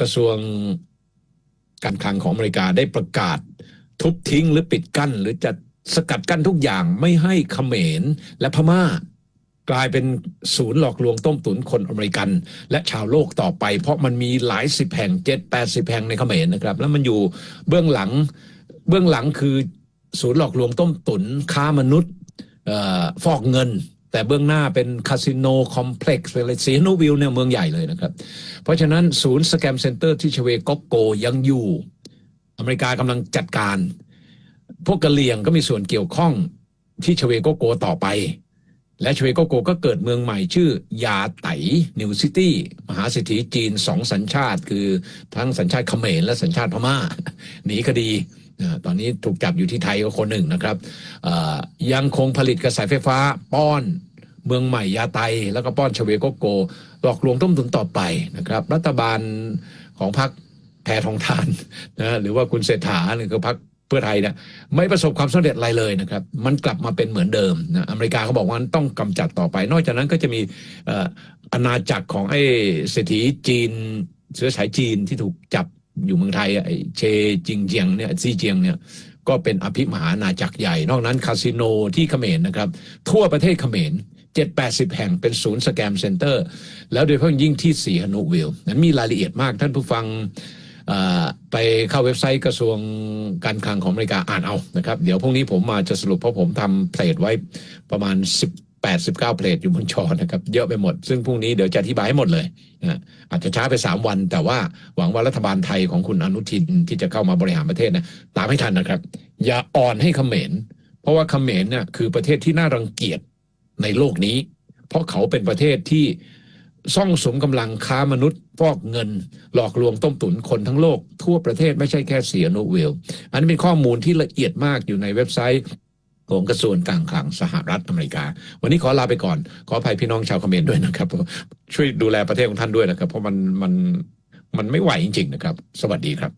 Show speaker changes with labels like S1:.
S1: กระทรวงการคลังของอเมริกาได้ประกาศ ทุบทิ้งหรือปิดกั้น หรือจะสกัดกั้นทุกอย่างไม่ให้เขมรและพม่า กลายเป็นศูนย์หลอกลวงต้มตุ๋นคนอเมริกัน และชาวโลกต่อไป เพราะมันมีหลายสิบแห่งเจ็ดแปดสิบแห่งในเขมรนะครับ แล้วมันอยู่เบื้องหลังเบื้องหลังคือศูนย์หลอกลวงต้มตุ๋นค้ามนุษย์ออฟอกเงิน แต่เบื้องหน้าเป็นคาสิโนคอมเพล็กซ์อะไรสีโนวิลเนี่ยเมืองใหญ่เลยนะครับ เพราะฉะนั้นศูนย์สแกมเซ็นเตอร์ที่ชเวโกโกยังอยู่ อเมริกากำลังจัดการ พวกกะเหลี่ยงก็มีส่วนเกี่ยวข้องที่ชเวโกโกต่อไป และชเวโกโกก็เกิดเมืองใหม่ชื่อยาไตนิวซิตี้มหาเศรษฐีจีนสองสัญชาติ คือทั้งสัญชาติเขมรและสัญชาติพม่าหนีคดีตอนนี้ถูกจับอยู่ที่ไทยก็คนหนึ่งนะครับยังคงผลิตกระแสไฟฟ้าป้อนเมืองใหม่ยาไต แล้วก็ป้อนชเวโกโกหลอกลวงต้มตุ๋นต่อไปนะครับ รัฐบาลของพรรคแพทองทานนะหรือว่าคุณเศรษฐาหรือก็พรรค เพื่อไทยเนี่ยไม่ประสบความสำเร็จอะไรเลยนะครับ มันกลับมาเป็นเหมือนเดิมนะอเมริกาเขาบอกว่าต้องกำจัดต่อไป นอกจากนั้นก็จะมีอาณาจักรของไอ้เศรษฐีจีนเชื้อสายจีนที่ถูกจับอยู่เมืองไทยไอ้เชจิงเจียงเนี่ยซีเจียงเนี่ยก็เป็นอภิมหาอาณาจักรใหญ่ นอกนั้นคาสิโนที่เขมรนะครับ ทั่วประเทศเขมรเจ็ดแปดสิบแห่งเป็นศูนย์สแกมเซ็นเตอร์ แล้วโดยเฉพาะยิ่งที่สีฮนุวิลนั้นมีรายละเอียดมากท่านผู้ฟัง ไปเข้าเว็บไซต์กระทรวงการคลังของอเมริกาอ่านเอานะครับ เดี๋ยวพรุ่งนี้ผมมาจะสรุปเพราะผมทำเพลทไว้ประมาณ18 19เพลทอยู่บนจอนะครับ เยอะไปหมด ซึ่งพรุ่งนี้เดี๋ยวจะอธิบายให้หมดเลยนะอาจจะช้าไป 3 วัน แต่ว่าหวังว่ารัฐบาลไทยของคุณอนุทินที่จะเข้ามาบริหารประเทศนะตามให้ทันนะครับ อย่าอ่อนให้เขมร เพราะว่าเขมรเนี่ยคือประเทศที่น่ารังเกียจในโลกนี้ เพราะเขาเป็นประเทศที่ ซ่องสมกำลังค้ามนุษย์ฟอกเงิน หลอกลวงต้มตุ๋นคนทั้งโลก ทั่วประเทศไม่ใช่แค่เสียโนเวล อันนี้เป็นข้อมูลที่ละเอียดมากอยู่ในเว็บไซต์ของกระทรวงการคลังสหรัฐอเมริกา วันนี้ขอลาไปก่อน ขออภัยพี่น้องชาวเขมรด้วยนะครับ ช่วยดูแลประเทศของท่านด้วยนะครับ เพราะมันมันมันไม่ไหวจริง ๆ นะครับ สวัสดีครับ